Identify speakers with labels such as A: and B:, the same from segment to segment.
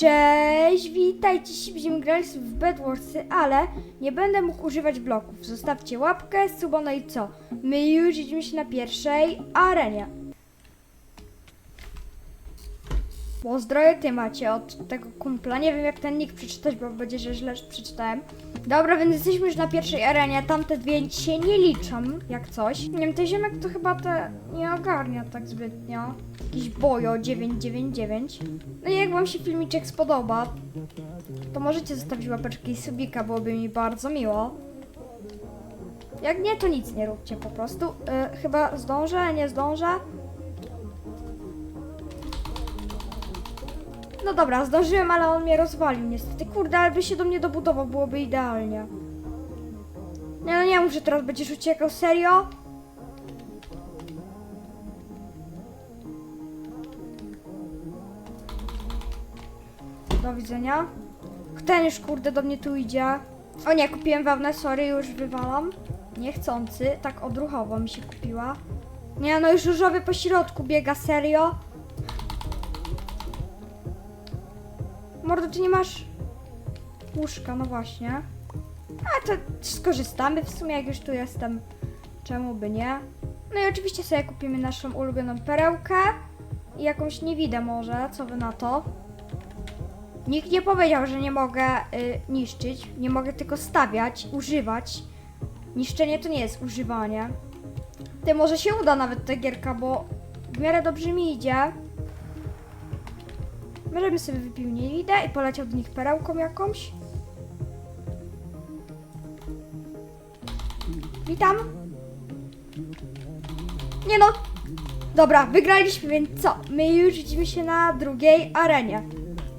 A: Cześć, witajcie, dzisiaj będziemy grać w Bedwarsy, ale nie będę mógł używać bloków. Zostawcie łapkę, suba, no i co? My już idziemy się na pierwszej arenie. Pozdrowie ty macie od tego kumpla. Nie wiem jak ten nick przeczytać, bo będzie, że źle przeczytałem. Dobra, więc jesteśmy już na pierwszej arenie. Tamte dwie się nie liczą, jak coś. Nie wiem, ten ziemek to chyba te nie ogarnia tak zbytnio. Jakiś bojo 999. No i jak wam się filmiczek spodoba, to możecie zostawić łapeczki i subika, byłoby mi bardzo miło. Jak nie, to nic nie róbcie po prostu. Yy, chyba zdążę, nie zdążę. No dobra, zdążyłem, ale on mnie rozwalił niestety. Kurde, ale by się do mnie dobudował, byłoby idealnie. Nie no nie mów, że teraz będziesz uciekał, serio? Do widzenia. Ten już kurde do mnie tu idzie. O nie, kupiłem wełnę, sorry, już wywalam. Niechcący, tak odruchowo mi się kupiła. Nie no, już różowy po środku biega, serio? Mordo, czy nie masz łóżka? No właśnie. A to skorzystamy w sumie, jak już tu jestem. Czemu by nie? No i oczywiście sobie kupimy naszą ulubioną perełkę i jakąś niewidę może, co wy na to? Nikt nie powiedział, że nie mogę y, niszczyć, nie mogę tylko stawiać, używać. Niszczenie to nie jest używanie. Ty może się uda nawet ta gierka, bo w miarę dobrze mi idzie. Możemy sobie wypił niewidę i poleciał do nich perełką jakąś. Witam. Nie no. Dobra, wygraliśmy, więc co? My już widzimy się na drugiej arenie.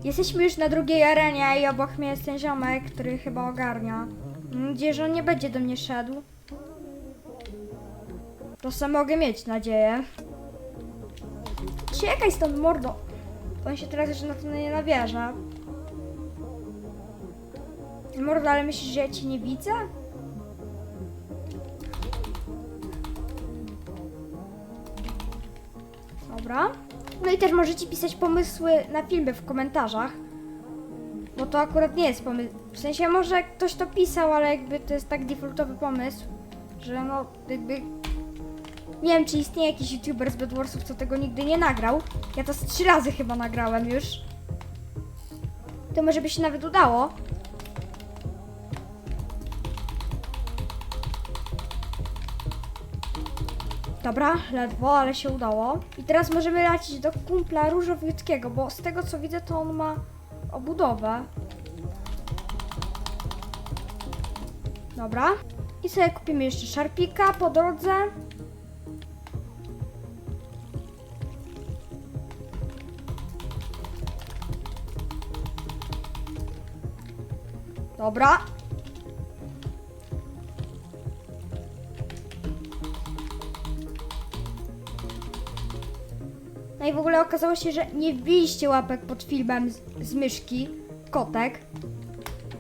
A: Jesteśmy już na drugiej arenie i obok mnie jest ten ziomek, który chyba ogarnia. Mam nadzieję, że on nie będzie do mnie szedł. To sam mogę mieć nadzieję. Czekaj stąd, mordo. On się teraz już na to nie nawierza. Mordo, ale myślisz, że ja cię nie widzę? Dobra. No i też możecie pisać pomysły na filmy w komentarzach. Bo to akurat nie jest pomysł. W sensie może ktoś to pisał, ale jakby to jest tak defaultowy pomysł, że no jakby. Nie wiem, czy istnieje jakiś youtuber z Bedwarsów, co tego nigdy nie nagrał. Ja to z trzy razy chyba nagrałem już. To może by się nawet udało. Dobra, ledwo, ale się udało. I teraz możemy lecieć do kumpla różowiutkiego, bo z tego co widzę, to on ma obudowę. Dobra. I sobie kupimy jeszcze szarpika po drodze. Dobra. No i w ogóle okazało się, że nie wbiliście łapek pod filmem z, z myszki, kotek.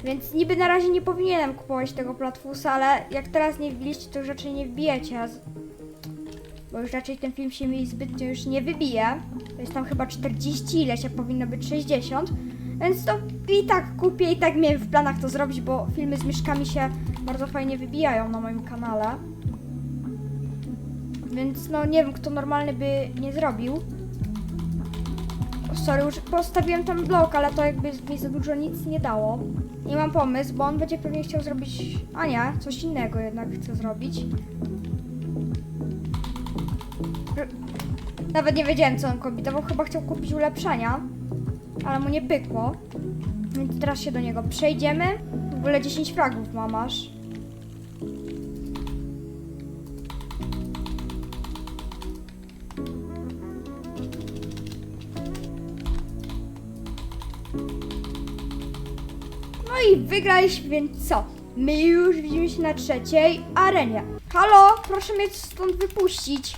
A: Więc niby na razie nie powinienem kupować tego platfusa, ale jak teraz nie wbiliście, to już raczej nie wbijecie. Bo już raczej ten film się mi zbytnio już nie wybije. To jest tam chyba 40 ileś, a powinno być 60. Więc to i tak kupię, i tak miałem w planach to zrobić, bo filmy z myszkami się bardzo fajnie wybijają na moim kanale. Więc no nie wiem, kto normalny by nie zrobił. Sorry, już postawiłem tam blok, ale to jakby mi za dużo nic nie dało. Nie mam pomysł, bo on będzie pewnie chciał zrobić... A nie, coś innego jednak chce zrobić. Nawet nie wiedziałem, co on kombinował. Chyba chciał kupić ulepszenia, ale mu nie pykło. Więc teraz się do niego przejdziemy. W ogóle 10 fragów ma masz. No i wygraliśmy, więc co? My już widzimy się na trzeciej arenie. Halo, proszę mnie stąd wypuścić.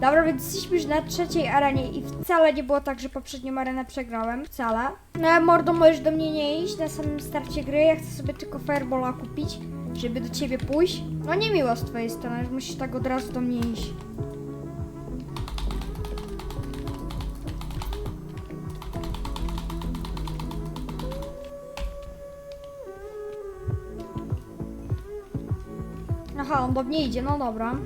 A: Dobra, więc jesteśmy już na trzeciej arenie i wcale nie było tak, że poprzednią arenę przegrałem. Wcale. No, mordo, możesz do mnie nie iść na samym starcie gry. Ja chcę sobie tylko Fireballa kupić, żeby do ciebie pójść. No nie miło z twojej strony, że musisz tak od razu do mnie iść. Aha, on do mnie idzie, no dobra.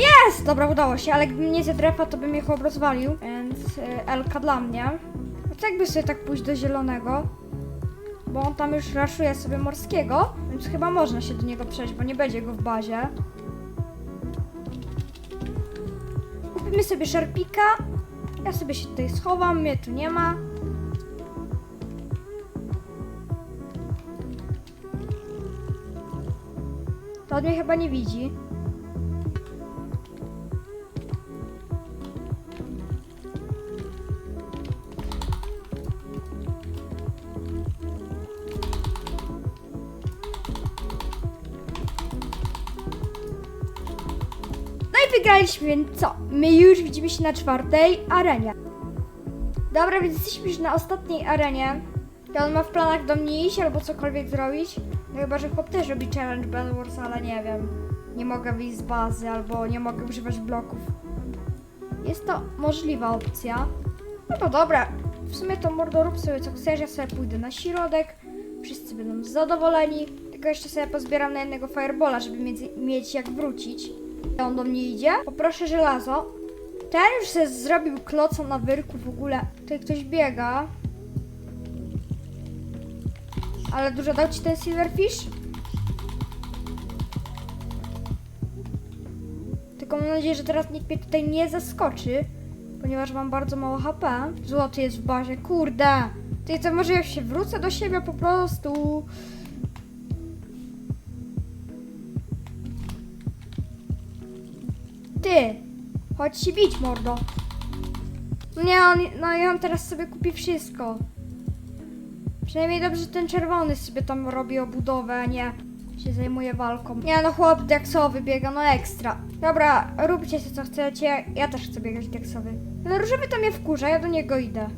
A: Jest! Dobra, udało się, ale gdybym nie zedrefa, to bym chłop rozwalił, więc y, Elka dla mnie. A jakby sobie tak pójść do zielonego? Bo on tam już raszuje sobie morskiego, więc chyba można się do niego przejść, bo nie będzie go w bazie. Kupimy sobie szarpika. Ja sobie się tutaj schowam, mnie tu nie ma. To on mnie chyba nie widzi. Wygraliśmy, więc co? My już widzimy się na czwartej arenie. Dobra, więc jesteśmy już na ostatniej arenie. To on ma w planach do mnie iść albo cokolwiek zrobić. No chyba, że chłop też robi challenge Battle Wars, ale nie wiem. Nie mogę wyjść z bazy albo nie mogę używać bloków. Jest to możliwa opcja. No to dobra. W sumie to mordo rób sobie co chcesz, ja sobie pójdę na środek. Wszyscy będą zadowoleni. Tylko jeszcze sobie pozbieram na jednego firebola, żeby mieć jak wrócić. On do mnie idzie. Poproszę żelazo. Ten już sobie zrobił kloca na wyrku w ogóle. Tutaj ktoś biega. Ale dużo dał ci ten silverfish? Tylko mam nadzieję, że teraz nikt mnie tutaj nie zaskoczy, ponieważ mam bardzo mało HP. Złoty jest w bazie, kurde. Ty może jak się wrócę do siebie po prostu. Ty, chodź się bić, mordo. No nie, on, no i on teraz sobie kupi wszystko. Przynajmniej dobrze, że ten czerwony sobie tam robi obudowę, a nie się zajmuje walką. Nie no, chłop deksowy biega, no ekstra. Dobra, róbcie się co chcecie, ja też chcę biegać deksowy. Ten różowy to mnie wkurza, ja do niego idę.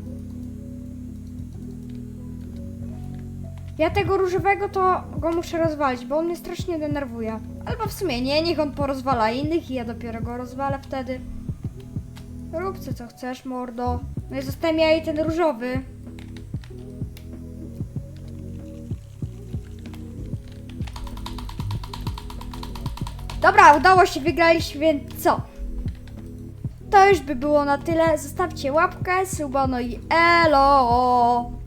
A: Ja tego różowego to go muszę rozwalić, bo on mnie strasznie denerwuje. Albo w sumie nie, niech on porozwala innych i ja dopiero go rozwalę wtedy. Rób co, co chcesz, mordo. No i zostałem ja i ten różowy. Dobra, udało się, wygraliśmy, więc co? To już by było na tyle. Zostawcie łapkę, suba, no i elo!